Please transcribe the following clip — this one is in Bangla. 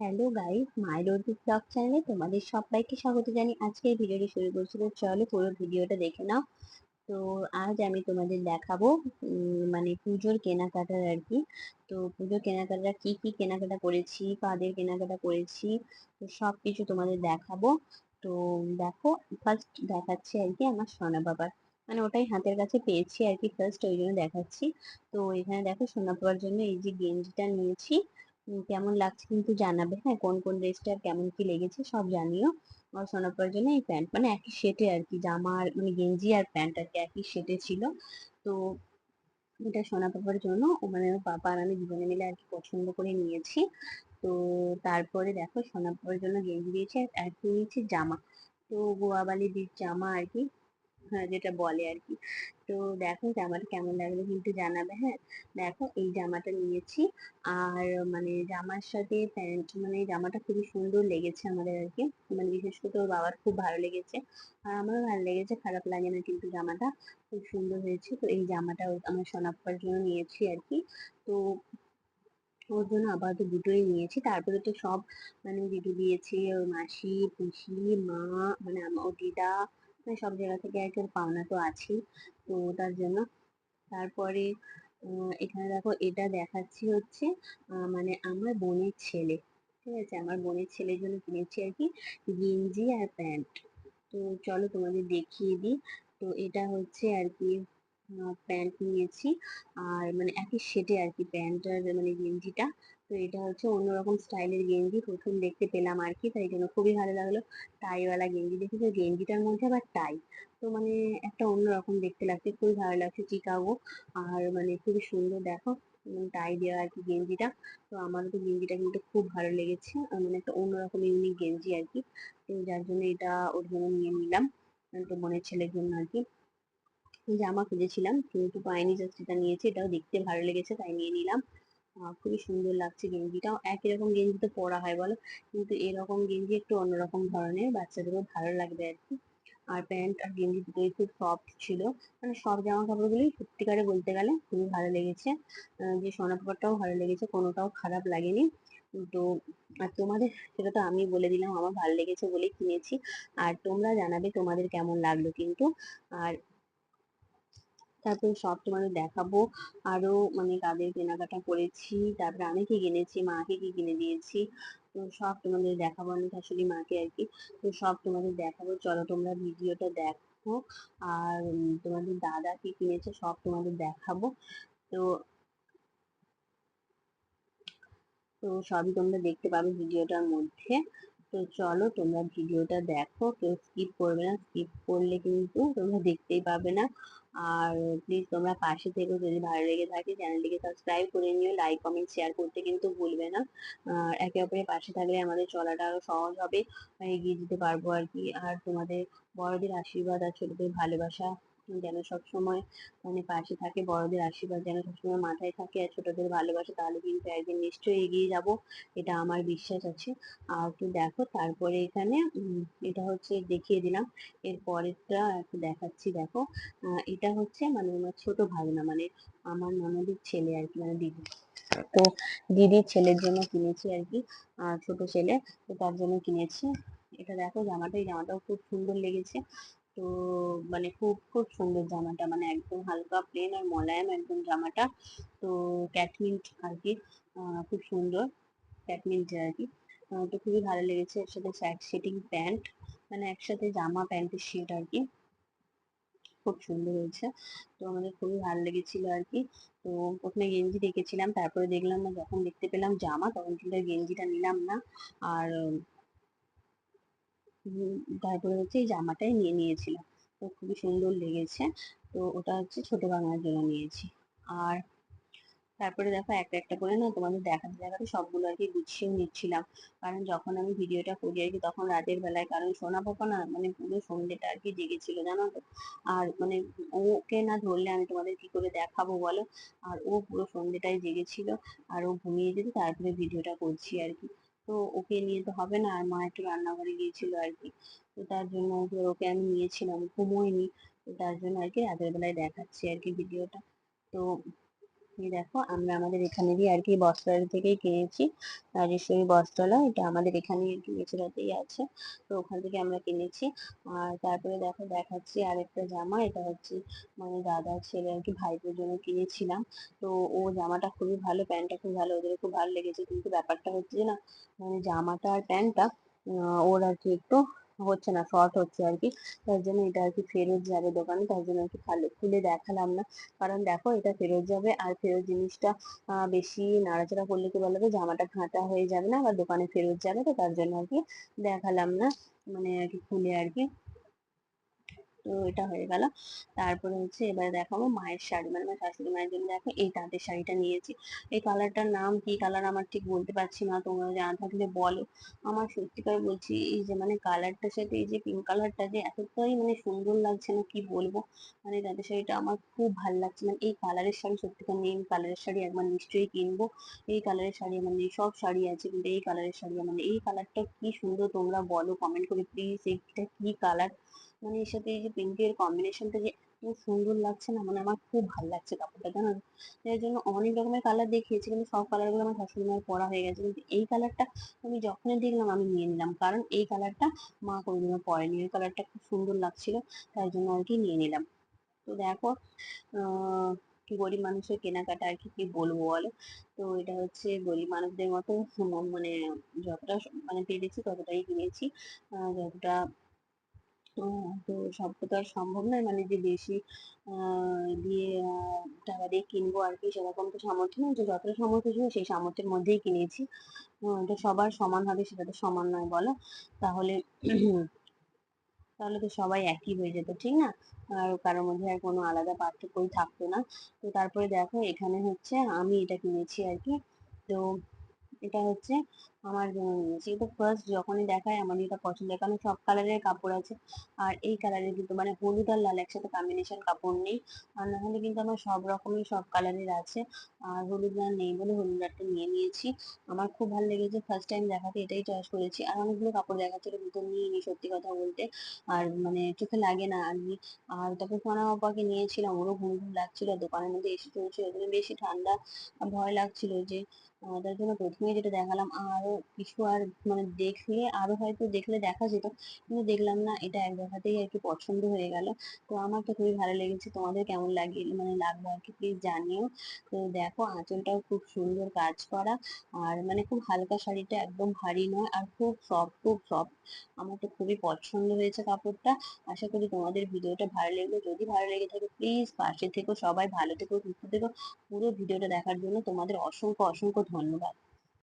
Hello guys my roadie vlog চ্যানেলে তোমাদের সবাইকে স্বাগত জানি আজকের ভিডিওটি শুরু করছি। তো চলো পুরো ভিডিওটা দেখে নাও। তো আজ আমি তোমাদের দেখাবো মানে পুজোর কেনাকাটার আর কি। তো পুজোর কেনাকাটা কি কি কেনাকাটা করেছি, কাদের কেনাকাটা করেছি, তো সব কিছু তোমাদের দেখাবো। তো দেখো ফার্স্ট দেখাচ্ছি আর কি আমার সোনা বাবার। মানে ওটাই হাতের কাছে পেয়েছি আর কি ফার্স্ট ওই জন্য দেখাচ্ছি। তো এখানে দেখো, সোনা বাবার জন্য এই যে গেঞ্জিটা নিয়েছি। কেমন লাগছে কিন্তু জানাবে। হ্যাঁ কোন কোন ড্রেসটা কেমন কি লেগেছে সব জানিও। আর সোনাপার জন্য এই প্যান্ট মানে একই সেটে আর কি জামা আর মানে গেঞ্জি আর প্যান্ট আর কি একই সেটে ছিল। তো এটা সোনা পাপার জন্য মানে পাপা আর আমি দুজনে মিলে আর কি পছন্দ করে নিয়েছি। তো তারপরে দেখো সোনা পাপার জন্য গেঞ্জি দিয়েছি আর কি নিয়েছি জামা। তো গোয়াবালিদির জামা আর কি যেটা বলে আর কি তো দেখো জামাটা কেমন লাগল কিন্তু জানাবে হ্যাঁ? দেখো এই জামাটা নিয়েছি আর মানে জামার সাথে প্যান্ট মানে জামাটা খুবই সুন্দর লেগেছে আমাদের আর কি মানে বিশেষ করে ওর বাবার খুব ভালো লেগেছে। আর আমারও ভালো লেগেছে, খারাপ লাগে না কিন্তু জামাটা। খুব সুন্দর হয়েছে। তো এই জামাটা আমার সোনাপ্পার জন্য নিয়েছি আর কি তো ওর জন্য আপাতত দুটোই নিয়েছি। তারপরে তো সব মানে দিদি দিয়েছে, ওর মাসি, পিসি, মা মানে আমার দিদা সব জায়গা থেকে ওর পাওনা তো আছেই, তো তার জন্য। তারপরে এখানে দেখো এটা দেখাচ্ছি হচ্ছে মানে আমার বোনের ছেলে, ঠিক আছে? আমার বোনের ছেলের জন্য কিনেছি আর কি, গেঞ্জি আর প্যান্ট। তো চলো তোমাদের দেখিয়ে দিই। তো এটা হচ্ছে আর কি প্যান্ট নিয়েছি, আর মানে একই সেটে আর কি প্যান্ট আর মানে গেঞ্জিটা। তো এটা হচ্ছে অন্যরকম স্টাইলের গেঞ্জি প্রথম দেখতে পেলাম আর কি, তাই জন্য খুবই ভালো লাগল টাইওয়ালা গেঞ্জি। দেখি গেঞ্জিটার মধ্যে আবার টাই তো মানে একটা অন্যরকম দেখতে লাগছে, খুবই ভালো লাগছে চিকাগো আর মানে খুবই সুন্দর দেখো টাই দেওয়া আর কি গেঞ্জিটা, তো আমারও তো গেঞ্জিটা কিন্তু খুব ভালো লেগেছে মানে একটা অন্যরকম ইউনিক গেঞ্জি আর কি, তো যার জন্য এটা ওর জন্য নিয়ে নিলাম তো বোনের ছেলের জন্য আর কি। জামা খুঁজেছিলাম কিন্তু পাইনি জাস্ট এটা নিয়েছি, এটাও দেখতে ভালো লেগেছে, তাই নিয়ে নিলাম। খুবই সুন্দর লাগছে গেঞ্জিটাও। একই রকম গেঞ্জি তো পরা হয় বলো। কিন্তু এরকম গেঞ্জি একটু অন্যরকম ধরনের, বাচ্চাদেরও ভালো লাগবে আর কি। আর প্যান্ট আর গেঞ্জি দুটোই খুব সফট ছিল। মানে সব জামা কাপড়গুলোই সত্যিকারে বলতে গেলে খুবই ভালো লেগেছে। যে সোনা কাপড়টাও ভালো লেগেছে, কোনোটাও খারাপ লাগেনি। তো, আর তোমাদের, সেটা তো আমি বলে দিলাম, আমার ভালো লেগেছে বলেই কিনেছি। আর তোমরা জানাবে তোমাদের কেমন লাগল কিন্তু। আর তারপরে সব তোমাদের দেখাবো। আরও মানে কাদের কেনাকাটা করেছি, তারপরে আমি কি কিনেছি মাকে কি কিনে দিয়েছি, তো সব তোমাদের দেখাবো আমি শাশুড়ি মাকে আর কি। তো সব তোমাদের দেখাবো, চলো তোমরা ভিডিওটা দেখো। আর তোমাদের দাদা কি কিনেছে সব তোমাদের দেখাবো। তো তো সবই তোমরা দেখতে পাবে ভিডিওটার মধ্যে। তো চলো তোমরা ভিডিওটা দেখো। কেউ স্কিপ করবে না। স্কিপ করলে কিন্তু তোমরা দেখতেই পাবে না। আর প্লিজ তোমরা পাশে থেকো। যদি ভালো লেগে থাকে চ্যানেলটিকে সাবস্ক্রাইব করে নিও। লাইক কমেন্ট শেয়ার করতে কিন্তু ভুলবে না। আর একে অপরের পাশে থাকলে আমাদের চলাটা আরও সহজ হবে। এগিয়ে যেতে পারব আর কি। আর তোমাদের বড়দের আশীর্বাদ আর ছোটদের ভালোবাসা যেন সবসময় মানে পাশে থাকে, বড়দের আশীর্বাদ যেন সবসময় মাথায় থাকে আর ছোটদের ভালোবাসা, তাহলে কিন্তু একদিন নিশ্চয়ই এগিয়ে যাব। এটা আমার বিশ্বাস আছে। আর তো দেখো, তারপরে এখানে এটা হচ্ছে দেখিয়ে দিলাম। এর পরেরটা একটু দেখাচ্ছি, দেখো। এটা হচ্ছে মানে আমার ছোট ভাগনা মানে আমার ননদের ছেলে আর কি মানে দিদি। তো দিদির ছেলের জন্য কিনেছি আর কি ছোট ছেলে। তো তার জন্য কিনেছি। এটা দেখো, জামাটা, এই জামাটাও খুব সুন্দর লেগেছে। তো মানে খুব খুব সুন্দর জামাটা মানে একদম হালকা প্লেন আর মোলায়েম একদম জামাটা। তো ক্যাটমিন্ট আর কি খুব সুন্দর ক্যাটমিন্ট আর কি। তো খুবই ভালো লেগেছে এর সাথে স্যাট সেটিং প্যান্ট মানে একসাথে জামা প্যান্টের সেট আর কি। খুব সুন্দর হয়েছে, তো আমাদের খুবই ভালো লেগেছিল আর কি। তো প্রথমে গেঞ্জি দেখেছিলাম, তারপরে দেখলাম না, যখন দেখতে পেলাম জামা, তখন কিন্তু গেঞ্জিটা নিলাম না। আর তারপরে হচ্ছে এই জামাটাই নিয়ে নিয়েছিলাম। তো খুবই সুন্দর লেগেছে। তো ওটা হচ্ছে ছোট বাংলার জন্য নিয়েছি। আর তারপরে দেখো একটা একটা করে না তোমাদের দেখাতে দেখাতে সবগুলো আর কি গুছিয়ে নিচ্ছিলাম। কারণ যখন আমি ভিডিওটা করি আর কি তখন রাতের বেলায়, কারণ সোনা পাপা না মানে পুরো সন্ধ্যেটা আর কি জেগেছিল জানো তো? আর মানে ওকে না ধরলে আমি তোমাদের কি করে দেখাবো বলো? আর ও পুরো সন্ধ্যেটাই জেগেছিল। আর ও ঘুমিয়ে যেত তারপরে ভিডিওটা করছি আর কি। তো ওকে নিয়ে তো হবে না, আর মা একটু রান্নাঘরে গিয়েছিল আর কি। তো তার জন্য ওকে আমি নিয়েছিলাম, ঘুমোয়নি। তো তার জন্য আর কি রাতের বেলায় দেখাচ্ছি আর কি ভিডিওটা। তো দেখো, আমরা আমাদের এখানেরই আর কি বস্ত্রালয় থেকেই কিনেছি। রাজেশ্বরী বস্ত্রালয়, এটা আমাদের এখানে আর কি মেচেরাতেই আছে। তো ওখান থেকে আমরা কিনেছি। আর তারপরে দেখো, দেখাচ্ছি আরেকটা জামা। এটা হচ্ছে মানে দাদার ছেলে আর কি ভাইদের জন্য কিনেছিলাম। তো ও জামাটা খুবই ভালো, প্যান্টটা খুব ভালো ওদের খুব ভালো লেগেছে। কিন্তু ব্যাপারটা হচ্ছে না মানে জামাটা আর প্যান্টটা ওর আর কি একটু হচ্ছে না শর্ট হচ্ছে আর কি তার জন্য এটা আর কি ফেরত যাবে দোকানে, তার জন্য আর কি ভালো খুলে দেখালাম না। কারণ দেখো, এটা ফেরত যাবে আর ফেরত জিনিসটা বেশি নাড়াচাড়া করলে কি বলতো, জামাটা ঘাঁটা হয়ে যাবে না, আবার দোকানে ফেরত যাবে তো, তার জন্য আর কি দেখালাম না। মানে আর কি খুলে আর কি তো এটা হয়ে গেল। তারপরে হচ্ছে এবারে দেখাবো মায়ের শাড়ি। মানে আমার শাশুড়ি মায়ের জন্য দেখো এই তাঁতের শাড়িটা নিয়েছি। এই কালারটার নাম, কি কালার আমার ঠিক বলতে পারছি না। তোমরা জানা থাকলে বলো। আমার সত্যিকার বলছি, এই যে মানে কালারটার সাথে, এই যে পিঙ্ক কালারটা যে এতটাই মানে সুন্দর লাগছে না কি বলব? মানে তাঁতের শাড়িটা আমার খুব ভালো লাগছে। মানে এই কালারের শাড়ি সত্যিকার নেই কালারের শাড়ি একবার নিশ্চয়ই কিনবো। এই কালারের শাড়ি মানে সব শাড়ি আছে, কিন্তু এই কালারের শাড়ি মানে এই কালারটা কি সুন্দর তোমরা বলো। কমেন্ট করে প্লিজ এইটা কি কালার মানে এর সাথে এই যে পিঙ্কের কম্বিনেশনটা যে এত সুন্দর লাগছে না মানে আমার খুব ভালো লাগছে কাপড়টা, জানো? এর জন্য অনেক রকমের কালার দেখিয়েছি, কিন্তু সব কালারগুলো আমার মায়ের পরা হয়ে গেছে। কিন্তু এই কালারটা আমি যখনই দেখলাম আমি নিয়ে নিলাম, কারণ এই কালারটা মা কোনোদিনও পরেনি। এই কালারটা খুব সুন্দর লাগছিল, তাই জন্য আর কি নিয়ে নিলাম। তো দেখো কি গরিব মানুষের কেনাকাটা আর কি কি বলব বলো? তো এটা হচ্ছে গরিব মানুষদের মতো মানে যতটা মানে পেরেছি ততটাই কিনেছি। যতটা তো সব তো আর সম্ভব নয়। মানে যে বেশি দিয়ে টাকা দিয়ে কিনবো আর কি সেরকম তো সামর্থ্য নেই। যে যতটা সামর্থ্য ছিল সেই সামর্থ্যের মধ্যেই কিনেছি। তো সবার সমান হবে সেটা তো সমান নয় বলো। তাহলে তাহলে তো সবাই একই হয়ে যেত, ঠিক না? আর কারোর মধ্যে আর কোনো আলাদা পার্থক্যই থাকতো না। তো তারপরে দেখো এখানে হচ্ছে আমি এটা কিনেছি আর কি। তো এটা হচ্ছে আমার যেহেতু ফার্স্ট যখনই দেখায় আমার এটা পছন্দের কারণ সব কালারের কাপড় আছে। আর এই কালারের কিন্তু মানে হলুদ আর লাল একসাথে কম্বিনেশন কাপড় নেই। আর না হলে কিন্তু আমার সব রকমই সব কালারের আছে। আর হলুদ লাল নেই বলে হলুদ লালটা নিয়ে নিয়েছি। আমার খুব ভালো লেগেছে ফার্স্ট টাইম দেখাতে, এটাই চয়েস করেছি। আর অনেকগুলো কাপড় দেখাচ্ছিল কিন্তু নিয়ে নি সত্যি কথা বলতে। আর মানে চোখে লাগে না আর আর তারপর সোনা বাবাকে নিয়েছিলাম, ওরও ঘুম ঘুম লাগছিল, দোকানের মধ্যে এসে চলছিল। বেশি ঠান্ডা, ভয় লাগছিল যে তার জন্য প্রথমেই যেটা দেখালাম আরও কিছু আর মানে দেখলে, আরও হয়তো দেখলে দেখা যেত। কিন্তু দেখলাম না, এটা এক দেখাতেই আর কি পছন্দ হয়ে গেল। তো আমার তো খুবই ভালো লেগেছে। তোমাদের কেমন লাগে মানে লাগল আর কি প্লিজ জানিও। তো দেখো, আঁচলটাও খুব সুন্দর কাজ করা। আর মানে খুব হালকা শাড়িটা একদম ভারী নয়, আর খুব সফট খুব সফট আমার তো খুবই পছন্দ হয়েছে কাপড়টা। আশা করি তোমাদের ভিডিওটা ভালো লাগল যদি ভালো লেগে থাকে প্লিজ পাশে থেকো, সবাই ভালো থেকো, সুস্থ থেকো। পুরো ভিডিওটা দেখার জন্য তোমাদের অসংখ্য অসংখ্য ধন্যবাদ।